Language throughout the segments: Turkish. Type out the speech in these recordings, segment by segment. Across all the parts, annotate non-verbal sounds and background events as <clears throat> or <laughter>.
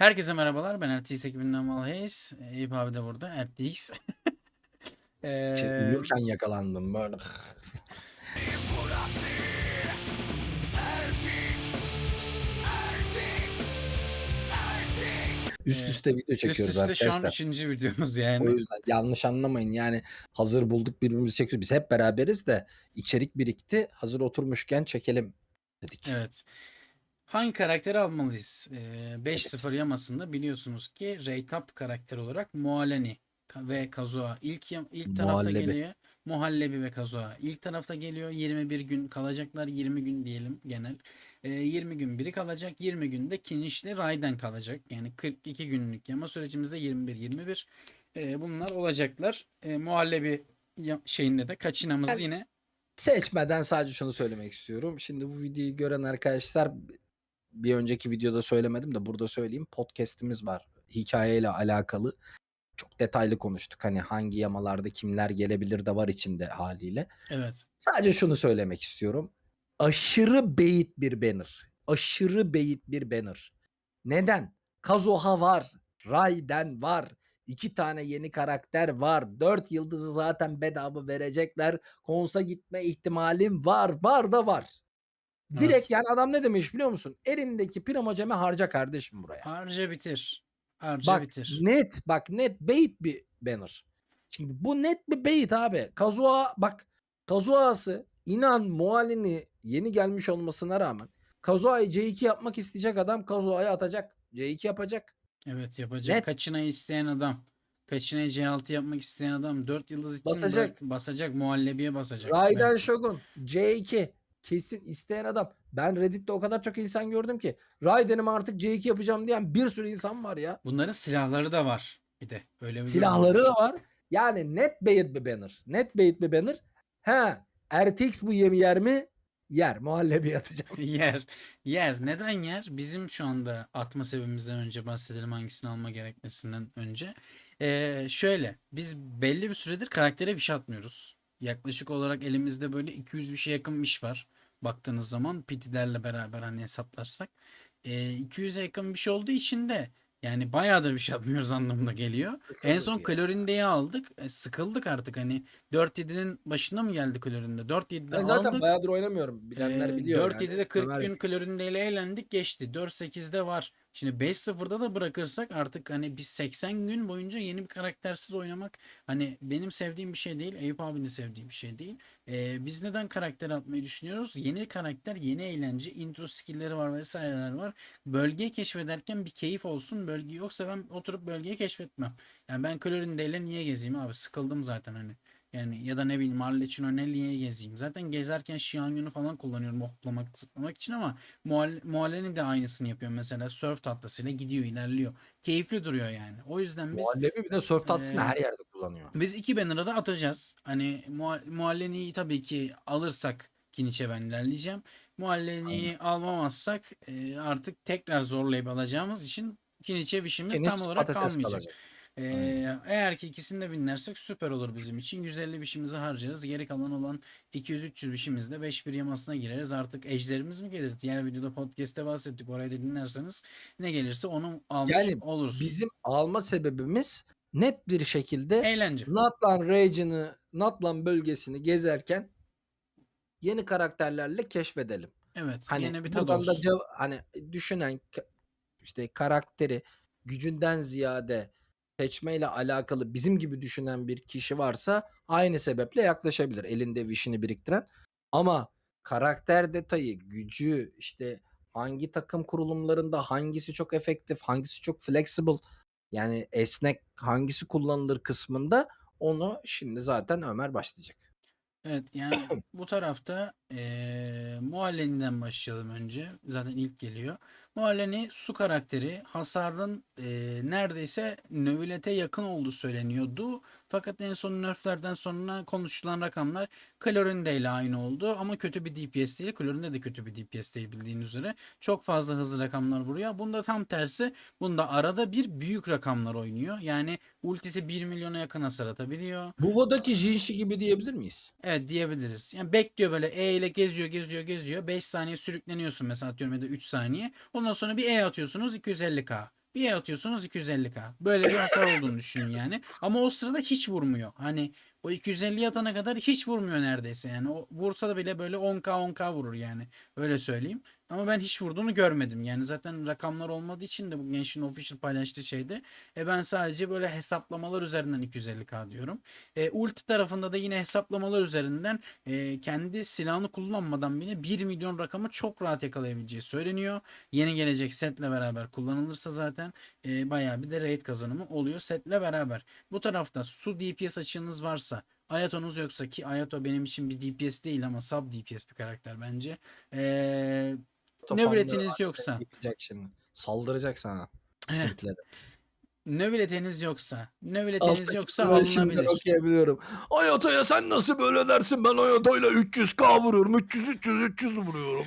Herkese merhabalar. Ben RTX ekibinden Malheys. Eyüp abi de burada. RTX. <laughs> Şey, Eee, uyurken yakalandım böyle. Üst üste video üst çekiyoruz üste şu an arkadaşlar. üçüncü videomuz O yani. yüzden yanlış anlamayın. Yani hazır bulduk birbirimizi çekiyoruz. Biz hep beraberiz de içerik birikti. Hazır oturmuşken çekelim dedik. Evet. Hangi karakteri almalıyız? Eee 5-0 yamasında biliyorsunuz ki Reytap karakter olarak Mualeni ka- ve Kazuha ilk ilk tarafta Muhallebi. geliyor. Muhallebi ve Kazuha ilk tarafta geliyor. 21 gün kalacaklar. 20 gün diyelim genel. Eee, 20 gün biri kalacak. 20 günde Kiniş'le Raiden kalacak. Yani 42 günlük yama sürecimizde 21-21. Eee, bunlar olacaklar. Eee, muhallebi ya- şeyinde de kaçınamız yine Seçmeden sadece şunu söylemek istiyorum. Şimdi bu videoyu gören arkadaşlar bir önceki videoda söylemedim de burada söyleyeyim. Podcast'imiz var. Hikayeyle alakalı. Çok detaylı konuştuk. Hani hangi yamalarda kimler gelebilir de var içinde haliyle. evet. Sadece şunu söylemek istiyorum. Aşırı beyit bir banner. Aşırı beyit bir banner. Neden? Kazuha var. Raiden var. iki tane yeni karakter var. Dört yıldızı zaten bedava verecekler. Konsa gitme ihtimalim var. Var da var. Direkt Evet. yani adam ne demiş biliyor musun? Elindeki primoceme harca kardeşim buraya. Harca bitir. Harca Bak bitir. net bak net bait bir banner. Şimdi bu net bir bait abi. Kazuha bak Kazuha'sı inan Mualini yeni gelmiş olmasına rağmen Kazuha'yı C2 yapmak isteyecek adam Kazuha'yı atacak. C2 yapacak. Evet yapacak. Net. Kaçınayı isteyen adam. Kaçınayı C6 yapmak isteyen adam 4 yıldız için Basacak. bırak- basacak. Muhallebiye basacak. Raiden belki. Shogun C2 kesin isteyen adam. Ben Reddit'te o kadar çok insan gördüm ki Raiden'imi artık C2 yapacağım diyen bir sürü insan var ya. Bunların silahları da var. Bir de öyle bir Silahları da var. Yani net bait bir banner. Net bait bir banner. He RTX bu yemi yer mi? Yer. Muhallebi atacağım. <laughs> Yer. Yer. Neden yer? Bizim şu anda atma sebebimizden önce bahsedelim hangisini alma gerekmesinden önce. Ee, şöyle. Biz belli bir süredir karaktere fiş atmıyoruz. Yaklaşık olarak elimizde böyle 200 bir şey yakın iş var. Baktığınız zaman pitilerle beraber hani hesaplarsak. Ee, 200'e yakın bir şey olduğu için de yani bayağıdır bir şey atmıyoruz <laughs> anlamına geliyor. En son Sıkıldık ya. Klorinde'yi aldık. E, sıkıldık artık hani 4-7'nin başına mı geldi Klorinde? 4-7'de Ben zaten aldık. bayağıdır oynamıyorum. Bilenler Ee, biliyor 4-7'de yani. 40 Ömer gün Klorinde'yle eğlendik geçti. 4-8'de var. Şimdi 5-0'da da bırakırsak artık hani biz 80 gün boyunca yeni bir karaktersiz oynamak hani benim sevdiğim bir şey değil. Eyüp abinin sevdiği bir şey değil. Ee, biz neden karakter atmayı düşünüyoruz? Yeni karakter, yeni eğlence, intro skill'leri var vesaireler var. Bölgeyi keşfederken bir keyif olsun. Bölge yoksa ben oturup bölgeyi keşfetmem. Yani ben Klorinde'yle niye gezeyim abi? Sıkıldım zaten hani. Yani ya da ne bileyim Marleçino niye gezeyim. Zaten gezerken Xianyun'u falan kullanıyorum hoplamak, zıplamak için ama Mual Mualeni de aynısını yapıyor mesela. Surf tahtasıyla gidiyor, ilerliyor. Keyifli duruyor yani. O yüzden biz Muhallebi bir de surf tatlısını Ee, her yerde kullanıyor. biz iki banner'ı da atacağız. Hani Mual- Mualleni'yi tabii ki alırsak Kiniç'e ben ilerleyeceğim. Mualleni'yi almamazsak e, artık tekrar zorlayıp alacağımız için Kiniç'e vişimiz Keniç tam olarak kalmayacak. kalacak. Ee, eğer ki ikisini de binlersek süper olur bizim için. 150 bişimizi harcarız. Geri kalan olan 200-300 bişimizde 5-1 yamasına gireriz. Artık ejderimiz mi gelir? Diğer videoda podcast'te bahsettik. Orayı da dinlerseniz ne gelirse onu almış Yani oluruz. Bizim alma sebebimiz net bir şekilde Eğlence. Natlan region'ı, Natlan bölgesini gezerken yeni karakterlerle keşfedelim. Evet. Hani yine bir tadı da olsun. cev- hani düşünen işte karakteri gücünden ziyade seçmeyle alakalı bizim gibi düşünen bir kişi varsa aynı sebeple yaklaşabilir elinde vişini biriktiren. Ama karakter detayı, gücü, işte hangi takım kurulumlarında hangisi çok efektif, hangisi çok flexible yani esnek hangisi kullanılır kısmında onu şimdi zaten Ömer başlayacak. Evet yani <coughs> bu tarafta eee Mualleni'den başlayalım önce. Zaten ilk geliyor. Mualleni su karakteri hasarın eee, neredeyse növilete yakın olduğu söyleniyordu. Fakat en son nerflerden sonra konuşulan rakamlar Klorinde ile aynı oldu. Ama kötü bir DPS değil. Klorinde de kötü bir DPS değil bildiğiniz üzere. Çok fazla hızlı rakamlar vuruyor. Bunda tam tersi. Bunda arada bir büyük rakamlar oynuyor. Yani ultisi 1 milyona yakın hasar atabiliyor. Buva'daki Jinshi gibi diyebilir miyiz? Evet diyebiliriz. Yani bekliyor böyle E ile geziyor geziyor geziyor. 5 saniye sürükleniyorsun mesela atıyorum ya da 3 saniye. Ondan sonra bir E atıyorsunuz 250k. Bir E atıyorsunuz 250k. Böyle bir hasar olduğunu düşünün yani. Ama o sırada hiç vurmuyor. Hani o 250 atana kadar hiç vurmuyor neredeyse yani. O vursa da bile böyle 10k 10k vurur yani. Öyle söyleyeyim. Ama ben hiç vurduğunu görmedim. Yani zaten rakamlar olmadığı için de bu Genshin Official paylaştığı şeyde. E ben sadece böyle hesaplamalar üzerinden 250k diyorum. E, ulti tarafında da yine hesaplamalar üzerinden e, kendi silahını kullanmadan bile 1 milyon rakamı çok rahat yakalayabileceği söyleniyor. Yeni gelecek setle beraber kullanılırsa zaten e, bayağı bir de raid kazanımı oluyor setle beraber. Bu tarafta su DPS açığınız varsa Ayato'nuz yoksa ki Ayato benim için bir DPS değil ama sub DPS bir karakter bence. Ee, Nöbetiniz yoksa. yıkacak şimdi. Saldıracak sana. Heh. Sirkleri. nöbetiniz yoksa, nöbetiniz yoksa alınabilir. okuyabiliyorum. Ayato'ya sen nasıl böyle dersin? Ben Ayato'yla 300k vuruyorum. 300 300 300 vuruyorum.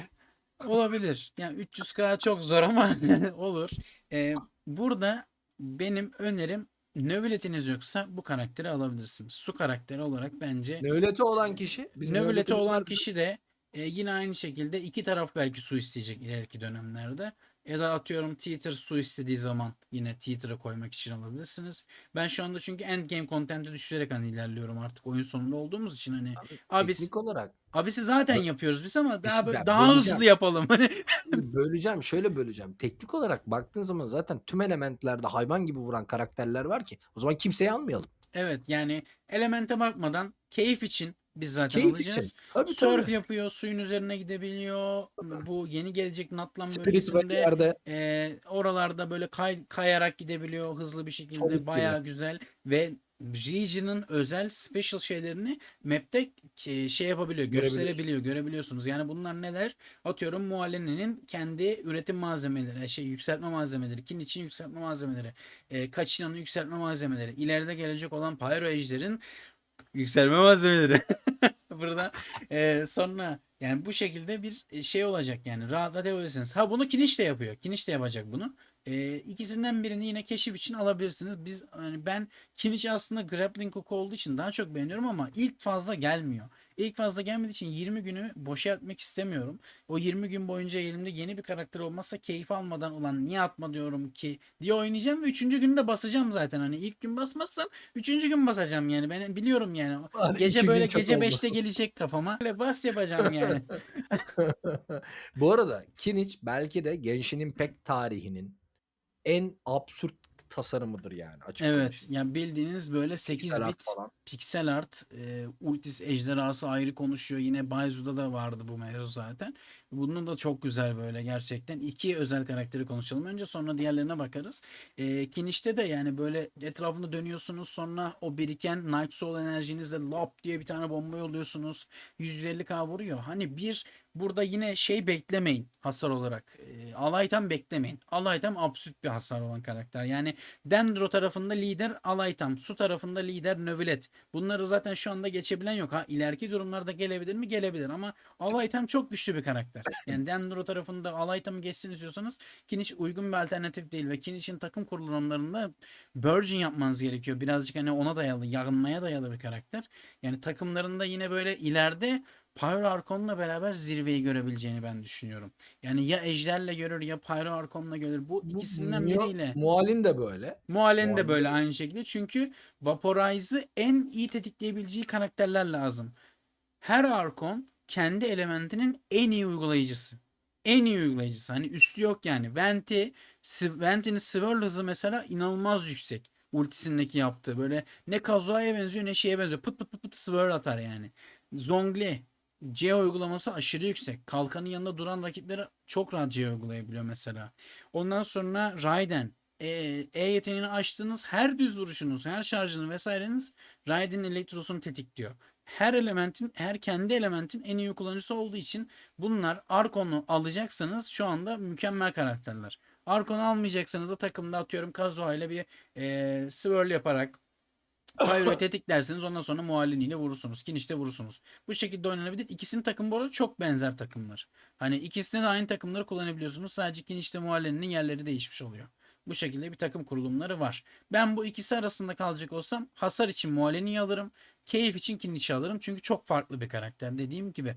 Olabilir. Yani 300k çok zor ama <laughs> olur. Ee, burada benim önerim nöbetiniz yoksa bu karakteri alabilirsiniz. Su karakteri olarak bence Nöbeti olan kişi. Nöbetimiz olan kişi de e, yine aynı şekilde iki taraf belki su isteyecek ileriki dönemlerde. Ya da atıyorum Teeter su istediği zaman yine Teeter'ı koymak için alabilirsiniz. Ben şu anda çünkü endgame content'i düşürerek hani ilerliyorum artık oyun sonunda olduğumuz için hani Abi, Abi- teknik olarak abisi zaten Bö- yapıyoruz biz ama daha İşte daha böleceğim. hızlı yapalım. Hani böleceğim şöyle böleceğim. Teknik olarak baktığın zaman zaten tüm elementlerde hayvan gibi vuran karakterler var ki. O zaman kimseyi almayalım. evet yani elemente bakmadan keyif için biz zaten Keyif alacağız. için. Tabii Surf tabii. yapıyor, suyun üzerine gidebiliyor. Bu yeni gelecek Natlan bölgesinde Valley'lerde Ee, oralarda böyle kay- kayarak gidebiliyor hızlı bir şekilde gibi. bayağı güzel ve region'ın özel special şeylerini map'te e, şey yapabiliyor gösterebiliyor görebiliyorsunuz yani bunlar neler atıyorum Muallene'nin kendi üretim malzemeleri şey yükseltme malzemeleri kin için yükseltme malzemeleri e, Kaçina'nın yükseltme malzemeleri ileride gelecek olan Pyro Ejder'in yükselme malzemeleri <laughs> burada e, sonra yani bu şekilde bir e, şey olacak yani rahat rahat yapabilirsiniz. Ha bunu Kiniş de yapıyor. Kiniş de yapacak bunu. E, ikisinden birini yine keşif için alabilirsiniz. Biz yani ben Kiniş aslında grappling hook olduğu için daha çok beğeniyorum ama ilk fazla gelmiyor. İlk fazla gelmediği için 20 günü boşa atmak istemiyorum. O 20 gün boyunca elimde yeni bir karakter olmazsa keyif almadan ulan niye atma diyorum ki diye oynayacağım ve 3. günde basacağım zaten. Hani ilk gün basmazsam 3. gün basacağım yani. Ben biliyorum yani. Hadi Gece böyle gece 5'te olmasın. gelecek kafama. Böyle bas yapacağım yani. <laughs> Bu arada Kiniç belki de Genshin Impact tarihinin en absürt tasarımıdır yani açık evet. konuşayım. Yani bildiğiniz böyle 8 Pixel art bit falan. piksel art e, Ultis ejderhası ayrı konuşuyor. Yine Baizu'da da vardı bu mevzu zaten. Bunun da çok güzel böyle gerçekten. İki özel karakteri konuşalım önce sonra diğerlerine bakarız. E, Kiniş'te de yani böyle etrafında dönüyorsunuz sonra o biriken Night Soul enerjinizle lop diye bir tane bomba yolluyorsunuz. 150k vuruyor. Hani bir burada yine şey beklemeyin hasar olarak. E, Alaytam beklemeyin. Alaytam absürt bir hasar olan karakter. Yani Dendro tarafında lider Alaytam. Su tarafında lider Növilet. Bunları zaten şu anda geçebilen yok. Ha ileriki durumlarda gelebilir mi? Gelebilir ama Alaytam çok güçlü bir karakter. Yani Dendro tarafında Alaytam'ı geçsin istiyorsanız Kiniç uygun bir alternatif değil ve Kiniç'in takım kurulumlarında Virgin yapmanız gerekiyor. Birazcık hani ona dayalı, yanmaya dayalı bir karakter. Yani takımlarında yine böyle ileride Pyro Archon'la beraber zirveyi görebileceğini ben düşünüyorum. Yani ya Ejder'le görür ya Pyro Archon'la görür. Bu Bu ikisinden biriyle. Mualin de böyle. Muallen de böyle de- aynı şekilde. Çünkü Vaporize'ı en iyi tetikleyebileceği karakterler lazım. Her Arkon kendi elementinin en iyi uygulayıcısı. En iyi uygulayıcısı. Hani üstü yok yani. Venti, Venti'nin swirl hızı mesela inanılmaz yüksek. Ultisindeki yaptığı. Böyle ne Kazuha'ya benziyor ne şeye benziyor. Pıt pıt pıt pıt swirl atar yani. Zhongli C uygulaması aşırı yüksek. Kalkanın yanında duran rakipleri çok rahat C uygulayabiliyor mesela. Ondan sonra Raiden. E, e yeteneğini açtığınız her düz vuruşunuz, her şarjını vesaireniz Raiden'in elektrosunu tetikliyor. Her elementin, her kendi elementin en iyi kullanıcısı olduğu için bunlar Arkon'u alacaksanız şu anda mükemmel karakterler. Arkon'u almayacaksanız da takımda atıyorum Kazuha ile bir e, swirl yaparak Pyro'yu tetiklerseniz ondan sonra Muallin ile vurursunuz. Kiniş'te vurursunuz. Bu şekilde oynanabilir. İkisinin takımı bu arada çok benzer takımlar. Hani ikisinde de aynı takımları kullanabiliyorsunuz. Sadece Kiniş'te Muallin'in yerleri değişmiş oluyor. Bu şekilde bir takım kurulumları var. Ben bu ikisi arasında kalacak olsam hasar için Muallin'i alırım. Keyif için Kiniş'i alırım. Çünkü çok farklı bir karakter dediğim gibi.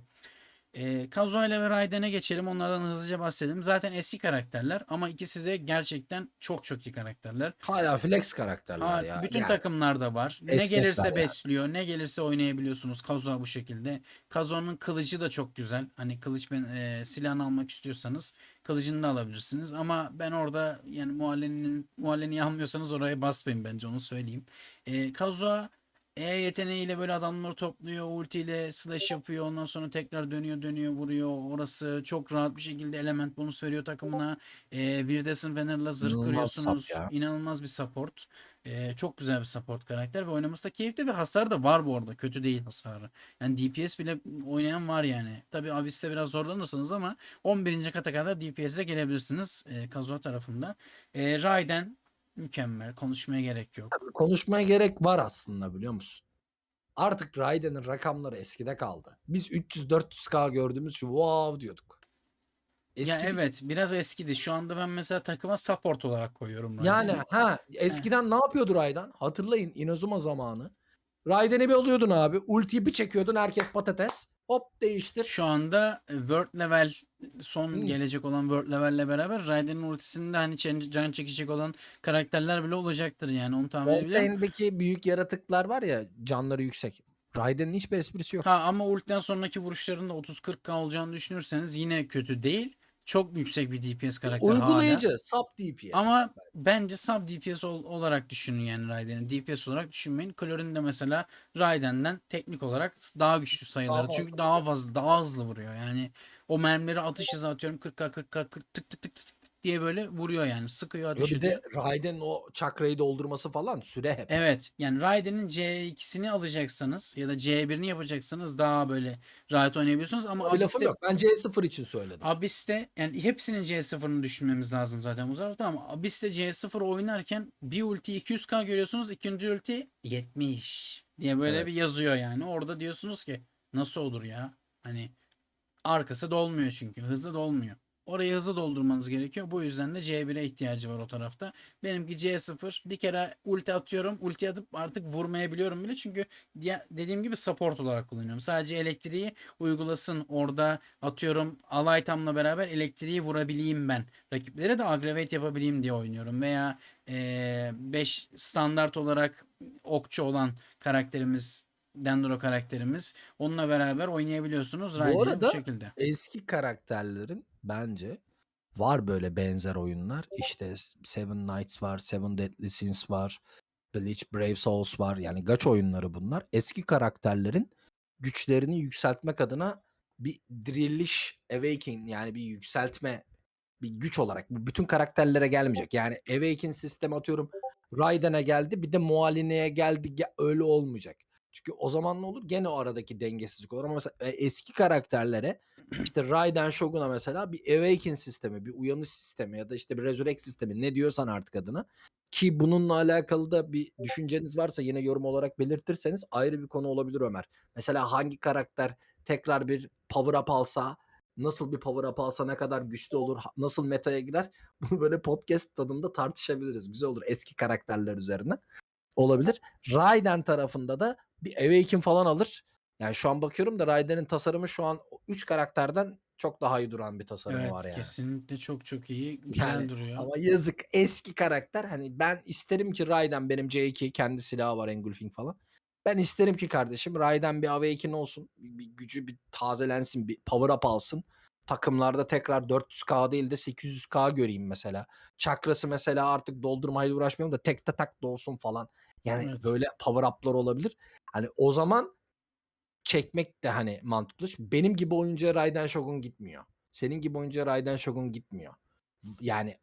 E, Kazuha ile Raiden'e geçelim. Onlardan hızlıca bahsedelim. Zaten eski karakterler ama ikisi de gerçekten çok çok iyi karakterler. Hala flex karakterler Ha, ya. bütün Yani takımlarda var. Ne gelirse yani. besliyor, ne gelirse oynayabiliyorsunuz Kazuha bu şekilde. Kazuha'nın kılıcı da çok güzel. Hani kılıç ben e, silahını almak istiyorsanız kılıcını da alabilirsiniz. Ama ben orada yani muhallenin muhalleni almıyorsanız oraya basmayın bence onu söyleyeyim. E, Kazuha E yeteneğiyle böyle adamları topluyor, ultiyle slash yapıyor, ondan sonra tekrar dönüyor dönüyor vuruyor. Orası çok rahat bir şekilde element bonus veriyor takımına. E, Virdes'in Fener'la zırh İnanılmaz sap kırıyorsunuz. ya. İnanılmaz bir support. Ee, çok güzel bir support karakter ve oynaması da keyifli ve hasar da var bu arada. Kötü değil hasarı. Yani DPS bile oynayan var yani. Tabi Abyss'te biraz zorlanırsınız ama 11. kata kadar DPS'e gelebilirsiniz e, Kazuha tarafında. E, Raiden mükemmel. Konuşmaya gerek yok. Konuşmaya gerek var aslında biliyor musun? Artık Raiden'in rakamları eskide kaldı. Biz 300-400k gördüğümüz şu wow diyorduk. Ya Eskidi evet biraz eskidi. Şu anda ben mesela takıma support olarak koyuyorum Yani ha eskiden ne yapıyordu Raiden? Hatırlayın Inazuma zamanı. Raiden'i bir alıyordun abi. Ultiyi bir çekiyordun herkes patates. Hop değiştir. Şu anda e, World Level son Hmm. gelecek olan World Level'le beraber Raiden'in ultisinde hani can, çekecek olan karakterler bile olacaktır yani onu tahmin edebiliyorum. Fontaine'deki büyük yaratıklar var ya canları yüksek. Raiden'in hiçbir esprisi yok. Ha ama ultiden sonraki vuruşlarında 30-40k olacağını düşünürseniz yine kötü değil. Çok yüksek bir DPS karakter hala. Uygulayıcı, sub DPS. Ama bence sub DPS ol- olarak düşünün yani Raiden'i. DPS olarak düşünmeyin. Klorin de mesela Raiden'den teknik olarak daha güçlü sayıları. fazla Çünkü daha fazla, daha hızlı vuruyor. Yani o mermileri atış hızı atıyorum 40k 40k 40 tık tık tık tık diye böyle vuruyor yani. Sıkıyor Yo, ateş bir ediyor. de Raiden'in o çakrayı doldurması falan süre hep. Evet. Yani Raiden'in C2'sini alacaksanız ya da C1'ini yapacaksanız daha böyle rahat oynayabiliyorsunuz ama Bir lafım Abyss'te, yok. Ben C0 için söyledim. Abyss'te yani hepsinin C0'ını düşünmemiz lazım zaten bu tarafta ama Abyss'te C0 oynarken bir ulti 200k görüyorsunuz ikinci ulti 70 diye böyle Evet. bir yazıyor yani. Orada diyorsunuz ki nasıl olur ya? Hani arkası dolmuyor çünkü. Hızlı dolmuyor. Orayı hızlı doldurmanız gerekiyor. Bu yüzden de C1'e ihtiyacı var o tarafta. Benimki C0. Bir kere ulti atıyorum. Ulti atıp artık vurmayabiliyorum bile. Çünkü dediğim gibi support olarak kullanıyorum. Sadece elektriği uygulasın. Orada atıyorum alay tamla beraber elektriği vurabileyim ben. Rakiplere de aggravate yapabileyim diye oynuyorum. Veya 5 standart olarak okçu olan karakterimiz Dendro karakterimiz. Onunla beraber oynayabiliyorsunuz. Bu Raiden'i bu arada- şekilde. Eski karakterlerin bence var böyle benzer oyunlar. İşte Seven Knights var, Seven Deadly Sins var, Bleach Brave Souls var. Yani gacha oyunları bunlar. Eski karakterlerin güçlerini yükseltmek adına bir diriliş awaken yani bir yükseltme bir güç olarak bu bütün karakterlere gelmeyecek. Yani awaken sistemi atıyorum Raiden'e geldi bir de Mualine'ye geldi ge- öyle olmayacak. Çünkü o zaman ne olur? Gene o aradaki dengesizlik olur ama mesela e, eski karakterlere <clears throat> işte Raiden Shogun'a mesela bir awaken sistemi, bir uyanış sistemi ya da işte bir resurrect sistemi ne diyorsan artık adına ki bununla alakalı da bir düşünceniz varsa yine yorum olarak belirtirseniz ayrı bir konu olabilir Ömer. Mesela hangi karakter tekrar bir power up alsa nasıl bir power up alsa ne kadar güçlü olur, nasıl metaya girer <laughs> bunu böyle podcast tadında tartışabiliriz. Güzel olur eski karakterler üzerine olabilir. Raiden tarafında da bir Awaken falan alır. Yani şu an bakıyorum da Raiden'in tasarımı şu an 3 karakterden çok daha iyi duran bir tasarımı Evet var yani. kesinlikle çok çok iyi. Güzel Yani duruyor. Ama yazık eski karakter hani ben isterim ki Raiden benim C2 kendi silahı var Engulfing falan. Ben isterim ki kardeşim Raiden bir Awaken olsun. Bir, bir gücü bir tazelensin. Bir power up alsın. Takımlarda tekrar 400k değil de 800k göreyim mesela. Çakrası mesela artık doldurmayla uğraşmayalım da tek tak dolsun falan. Yani Evet. böyle power up'lar olabilir. Hani o zaman çekmek de hani mantıklı. Şimdi Benim gibi oyuncuya Raiden Shogun gitmiyor. Senin gibi oyuncuya Raiden Shogun gitmiyor. Yani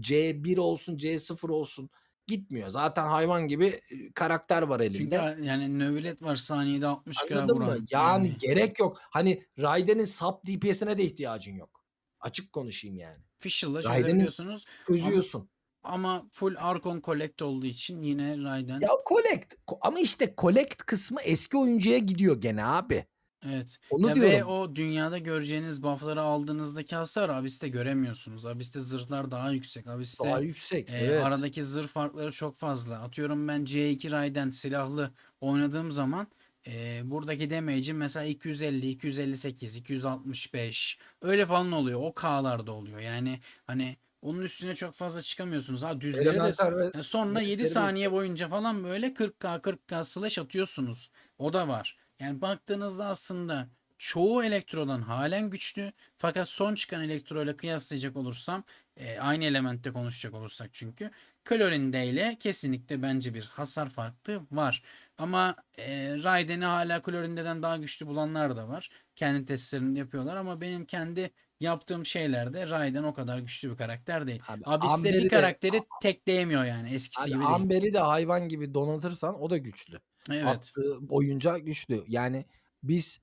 C1 olsun C0 olsun gitmiyor. Zaten hayvan gibi karakter var elinde. Çünkü yani nöblet var saniyede 60k Anladın mı? vuran. Yani gerek yok. Hani Raiden'in sub DPS'ine de ihtiyacın yok. Açık konuşayım yani. Raiden'in- çözebiliyorsunuz. Çözüyorsun. Ama full Arkon Collect olduğu için yine Raiden. Ya collect ama işte collect kısmı eski oyuncuya gidiyor gene abi. Evet. Onu Ya diyorum. ve o dünyada göreceğiniz buff'ları aldığınızdaki hasar Abyss'te göremiyorsunuz. Abyss'te zırhlar daha yüksek. Abyss'te Daha yüksek. e, evet. aradaki zırh farkları çok fazla. Atıyorum ben C2 Raiden silahlı oynadığım zaman e, buradaki damage'in mesela 250, 258, 265 öyle falan oluyor. O K'larda oluyor. Yani hani onun üstüne çok fazla çıkamıyorsunuz. Ha düzleri de yani sonra 7 Next'leri de saniye boyunca falan böyle 40k 40k slash atıyorsunuz. O da var. Yani baktığınızda aslında çoğu elektrodan halen güçlü. Fakat son çıkan elektro ile kıyaslayacak olursam e, aynı elementte konuşacak olursak çünkü Klorinde ile kesinlikle bence bir hasar farkı var. Ama e, Raiden'i hala Klorinde'den daha güçlü bulanlar da var. Kendi testlerini yapıyorlar ama benim kendi yaptığım şeylerde Raiden o kadar güçlü bir karakter değil. Abi Abyss'te bir de karakteri tekleyemiyor yani eskisi Abi gibi değil. Amber'i de hayvan gibi donatırsan o da güçlü. Evet. Attığı oyuncağı güçlü. Yani biz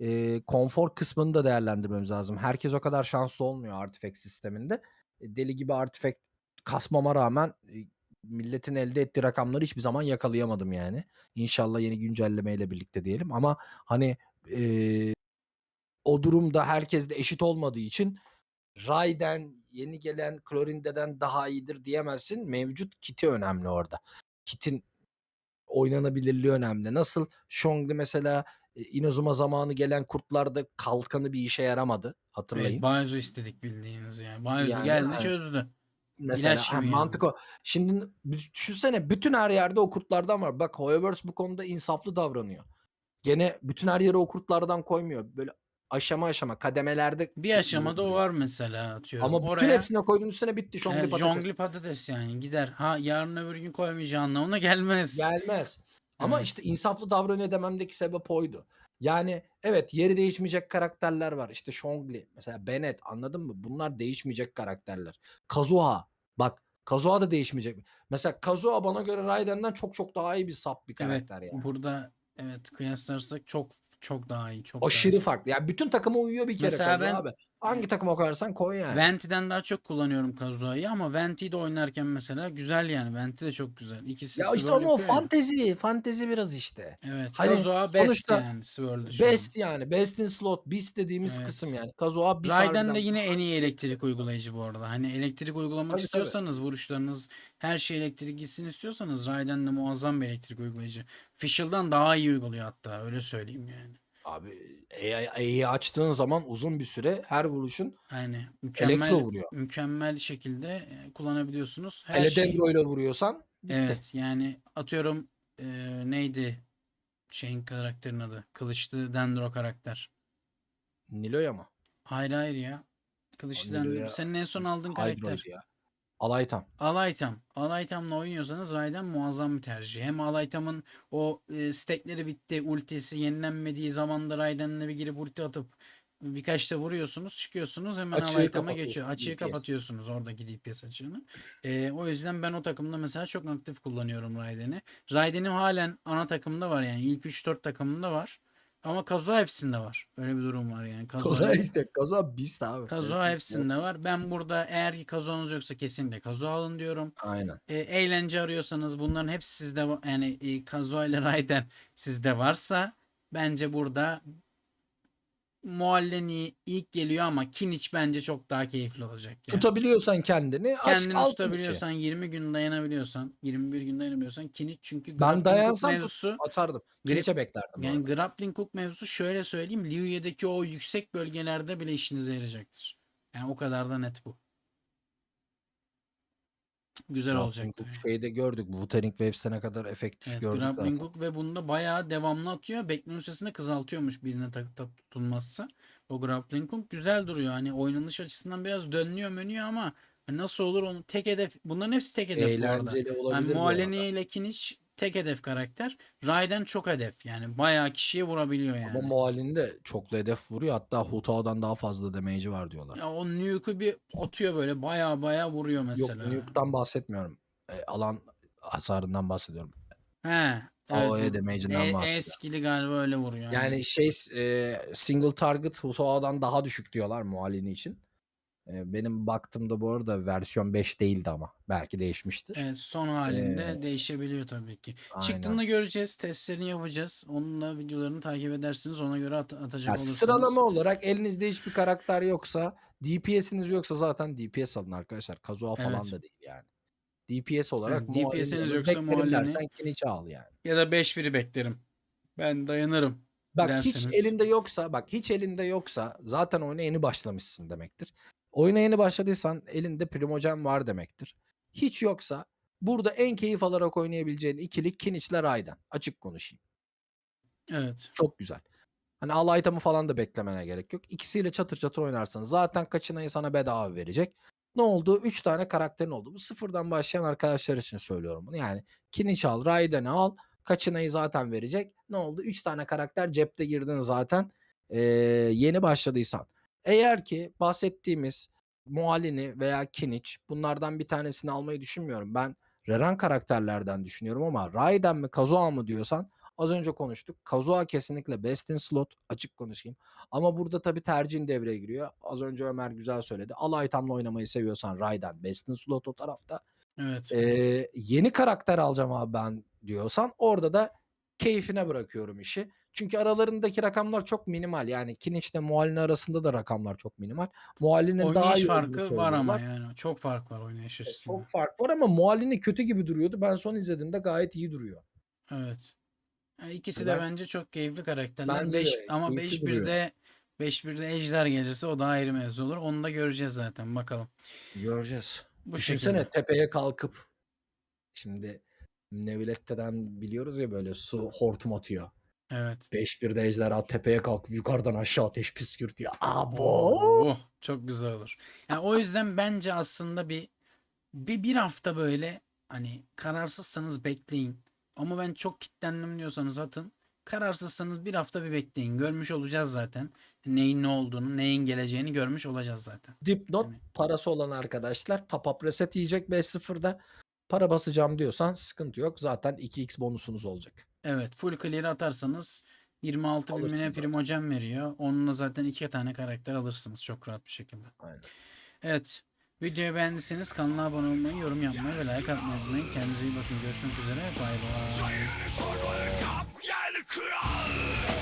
e, konfor kısmını da değerlendirmemiz lazım. Herkes o kadar şanslı olmuyor artifact sisteminde. E, deli gibi artifact kasmama rağmen e, milletin elde ettiği rakamları hiçbir zaman yakalayamadım yani. İnşallah yeni güncellemeyle birlikte diyelim ama hani e, o durumda herkes de eşit olmadığı için Raiden yeni gelen Klorinde'den daha iyidir diyemezsin. Mevcut kiti önemli orada. Kitin oynanabilirliği önemli. Nasıl Shongli mesela e, Inazuma zamanı gelen kurtlarda kalkanı bir işe yaramadı. Hatırlayın. Evet, Baizu istedik bildiğiniz yani. Baizu Yani, geldi evet. çözdü. Mesela ha, yani. mantık o. Şimdi düşünsene bütün her yerde o kurtlardan var. Bak Hoyoverse bu konuda insaflı davranıyor. Gene bütün her yere o kurtlardan koymuyor. Böyle aşama aşama kademelerde Bir aşamada o bulunuyor. var mesela atıyorum. Ama bütün hepsine koyduğun üstüne bitti. Şongli evet, patates. jongli patates yani gider. Ha yarın öbür gün koymayacağı anlamına gelmez. Gelmez. Ama Evet. işte insaflı davranıyor dememdeki sebep oydu. Yani evet yeri değişmeyecek karakterler var. İşte Shongli, mesela Bennett anladın mı? Bunlar değişmeyecek karakterler. Kazuha bak Kazuha da değişmeyecek. Mesela Kazuha bana göre Raiden'den çok çok daha iyi bir sap bir Evet, karakter yani. burada evet kıyaslarsak çok çok daha iyi. Çok daha Aşırı iyi. farklı. Yani bütün takıma uyuyor bir kere Mesela ben- abi. Hangi takıma koyarsan koy yani. Venti'den daha çok kullanıyorum Kazuha'yı ama Venti'yi de oynarken mesela güzel yani. Venti de çok güzel. İkisi ya işte ama o yapıyor ya. fantezi, fantezi biraz işte. Evet, Hani Kazuha best yani swirl'de. Best yani. Best in slot. Beast dediğimiz Evet. kısım yani. Kazuha Beast Raiden de yine en iyi elektrik uygulayıcı bu arada. Hani elektrik uygulamak Tabii, tabii. istiyorsanız vuruşlarınız her şey elektrik gitsin istiyorsanız Raiden de muazzam bir elektrik uygulayıcı. Fischl'dan daha iyi uyguluyor hatta öyle söyleyeyim yani. Abi AI'yi açtığın zaman uzun bir süre her vuruşun Yani mükemmel elektro vuruyor. mükemmel şekilde e, kullanabiliyorsunuz. Her Hele şey Dendro ile vuruyorsan bitti. evet yani atıyorum e, neydi şeyin karakterin adı? Kılıçlı Dendro karakter. Nilo'ya mı? Hayır hayır ya. Kılıçlı Dendro. Nilo'ya Senin en son aldığın karakter. Hydroid ya. Alaytam. Alaytam. Alaytam'la oynuyorsanız Raiden muazzam bir tercih. Hem Alaytam'ın o e, stekleri bitti, ultisi yenilenmediği zamanda Raiden'le bir girip ulti atıp birkaç da vuruyorsunuz, çıkıyorsunuz hemen Açığı Alaytam'a geçiyor. Açığı DPS. kapatıyorsunuz oradaki DPS açığını. E, o yüzden ben o takımda mesela çok aktif kullanıyorum Raiden'i. Raiden'im halen ana takımda var yani ilk 3-4 takımında var. Ama Kazuha hepsinde var. Öyle bir durum var yani. Kazuha Kazuha işte. Kazuha Beast abi. Kazuha Beast hepsinde var. Ben burada eğer ki Kazuha'nız yoksa kesinlikle Kazuha alın diyorum. Aynen. E, eğlence arıyorsanız bunların hepsi sizde va- yani e, Kazuha ile Raiden sizde varsa bence burada Mualleni ilk geliyor ama Kiniç bence çok daha keyifli olacak. Yani. Tutabiliyorsan kendini aç Kendini al tutabiliyorsan 20 gün dayanabiliyorsan 21 gün dayanabiliyorsan Kiniç çünkü Ben dayansam tut- mevzusu atardım. Kiliçe beklerdim. yani grappling hook mevzusu şöyle söyleyeyim Liu'deki o yüksek bölgelerde bile işinize yarayacaktır. Yani o kadar da net bu. Güzel olacak. Şeyde gördük. Bu Wuthering Waves'e kadar efektif Evet, gördük grappling zaten. hook ve bunda bayağı devamlı atıyor. Bekleme süresini kızaltıyormuş birine tak, tak tutulmazsa. O grappling hook güzel duruyor. Hani oynanış açısından biraz dönüyor menüyor ama hani nasıl olur onu tek hedef. Bunların hepsi tek hedef bu arada. Eğlenceli Yani olabilir bu Mualleni arada. ile Kiniç tek hedef karakter. Raiden çok hedef. Yani bayağı kişiye vurabiliyor yani. Ama Muallin de çoklu hedef vuruyor. Hatta Hutao'dan daha fazla damage'i var diyorlar. ya o nuke'u bir atıyor böyle bayağı bayağı vuruyor Yok mesela. Nuke'dan bahsetmiyorum. E, alan hasarından bahsediyorum. He. AOE Evet, bu- damage'inden e, bahsediyorum. eskili galiba öyle vuruyor. Yani şey e, single target Hutao'dan daha düşük diyorlar Muallini için. Benim baktığımda bu arada versiyon 5 değildi ama. Belki değişmiştir. Evet son halinde Ee, değişebiliyor tabii ki. aynen. Çıktığında göreceğiz. Testlerini yapacağız. Onunla videolarını takip edersiniz. Ona göre at- atacak Ya olursanız. sıralama olarak elinizde hiçbir karakter yoksa DPS'iniz yoksa zaten DPS alın arkadaşlar. Kazuha falan Evet. da değil yani. DPS olarak Evet, DPS'iniz yoksa Muallin'i- dersen Kiniç'i al yani. Ya da 5-1'i beklerim. Ben dayanırım. Bak Dilerseniz. hiç elinde yoksa bak hiç elinde yoksa zaten oyuna yeni başlamışsın demektir. Oyuna yeni başladıysan elinde Primogen var demektir. Hiç yoksa burada en keyif alarak oynayabileceğin ikili Kiniç'le Raiden. Açık konuşayım. Evet. Çok güzel. Hani al item'ı falan da beklemene gerek yok. İkisiyle çatır çatır oynarsın. Zaten kaçınayı sana bedava verecek. Ne oldu? 3 tane karakterin oldu. Bu sıfırdan başlayan arkadaşlar için söylüyorum bunu. Yani Kiniç al, Raiden'i al. Kaçınayı zaten verecek. Ne oldu? 3 tane karakter cepte girdin zaten. Ee, yeni başladıysan. Eğer ki bahsettiğimiz Mualini veya Kiniç bunlardan bir tanesini almayı düşünmüyorum. Ben Reren karakterlerden düşünüyorum ama Raiden mi Kazuha mı diyorsan Az önce konuştuk. Kazuha kesinlikle best in slot. Açık konuşayım. Ama burada tabii tercihin devreye giriyor. Az önce Ömer güzel söyledi. Al item'la oynamayı seviyorsan Raiden best in slot o tarafta. Evet. Ee, yeni karakter alacağım abi ben diyorsan orada da keyfine bırakıyorum işi. Çünkü aralarındaki rakamlar çok minimal. Yani Kiniç ile Mualline arasında da rakamlar çok minimal. Mualline'nin daha iyi farkı var ama yani. Çok fark var oynayış E, açısından. Çok fark var ama Mualline kötü gibi duruyordu. Ben son izlediğimde gayet iyi duruyor. Evet. Yani ikisi Ben- de bence çok keyifli karakterler. Bence Beş, de ama keyifli duruyor. 5-1'de 5-1'de Ejder gelirse o da ayrı mevzu olur. Onu da göreceğiz zaten. Bakalım. Göreceğiz. Bu Düşünsene şekilde. tepeye kalkıp şimdi Nevlette'den biliyoruz ya böyle su hortum atıyor. Evet. 5-1'de ejderha tepeye kalkıp yukarıdan aşağı ateş püskürtüyor. Abo! Oo, çok güzel olur. Yani o yüzden bence aslında bir bir bir hafta böyle hani kararsızsanız bekleyin. Ama ben çok kitlendim diyorsanız atın. Kararsızsanız bir hafta bir bekleyin. Görmüş olacağız zaten. Neyin ne olduğunu, neyin geleceğini görmüş olacağız zaten. Dipnot Yani. parası olan arkadaşlar top up reset yiyecek 5-0'da. Para basacağım diyorsan sıkıntı yok. Zaten 2x bonusunuz olacak. Evet full clear atarsanız 26 bin Alırsın prim hocam veriyor. Onunla zaten iki tane karakter alırsınız çok rahat bir şekilde. Aynen. Evet. Videoyu beğendiyseniz kanala abone olmayı, yorum yapmayı ve like atmayı unutmayın. Kendinize iyi bakın. Görüşmek üzere. Bay bay.